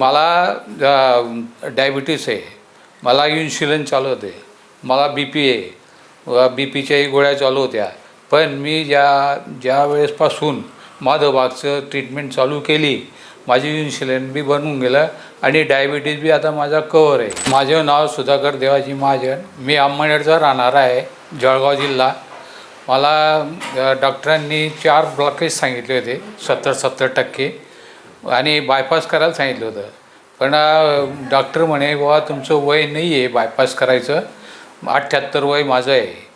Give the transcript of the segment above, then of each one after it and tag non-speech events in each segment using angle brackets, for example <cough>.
मला डायबिटीस आहे. मला इन्शुलिन चालू होते. मला बी पी आहे. बी पीच्याही गोळ्या चालू होत्या. पण मी ज्या ज्या वेळेसपासून माधवबागचं ट्रीटमेंट चालू केली माझी इन्शुलिन बी बनवून गेलं आणि डायबिटीज बी आता माझा कवर आहे. माझं नाव सुधाकर देवाजी महाजन. मी अंमळनेरचा राहणारा आहे जळगाव जिल्हा. मला डॉक्टरांनी चार ब्लॉकेज सांगितले होते सत्तर सत्तर टक्के. आणि बायपास करायला सांगितलं होतं. पण डॉक्टर म्हणे बाबा तुमचं वय नाही आहे बायपास करायचं. अठ्ठ्याहत्तर वय माझं आहे.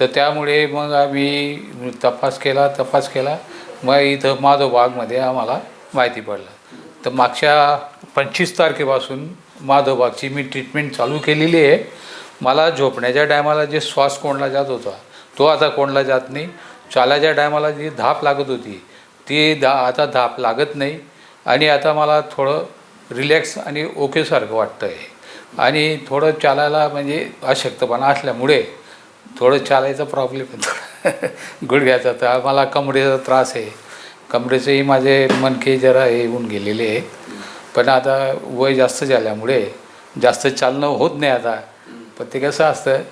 तर त्यामुळे मग आम्ही तपास केला तपास केला. मग इथं माधवबागमध्ये आम्हाला माहिती पडलं. तर मागच्या पंचवीस तारखेपासून माधवबागची मी ट्रीटमेंट चालू केलेली आहे. मला झोपण्याच्या टायमाला जे श्वास कोंडला जात होता तो आता कोंडला जात नाही. चालायच्या टायमाला जी धाप लागत होती ती धा आता धाप लागत नाही. आणि आता मला थोडं रिलॅक्स आणि ओकेसारखं वाटतं आहे आणि थोडं चालायला म्हणजे अशक्तपणा असल्यामुळे थोडं चालायचा प्रॉब्लेम येतो. <laughs> गुडघ्याचा तर मला कमरेचा त्रास आहे. कमरेचेही माझे मनके जरा हे होऊन गेलेले आहेत. पण आता वय जास्त झाल्यामुळे जास्त चालणं होत नाही आता. पण ते कसं असतं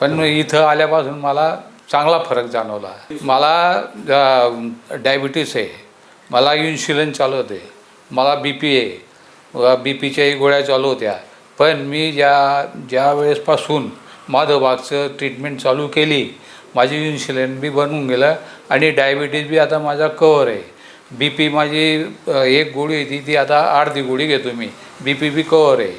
पण इथं आल्यापासून मला चांगला फरक जाणवला. मला डायबिटीस आहे. मला इन्शुलिन चालू होते. मला बी पी आहे बी पीच्याही गोळ्या चालू होत्या. पण मी ज्या ज्या वेळेसपासून माधवबागचं ट्रीटमेंट चालू केली माझी इन्शुलिन बी बनवून गेलं आणि डायबिटीज बी आता माझा कवर आहे. बी पी माझी एक गोळी होती ती आता अर्धी गोळी घेतो मी. बी पी बी कवर आहे.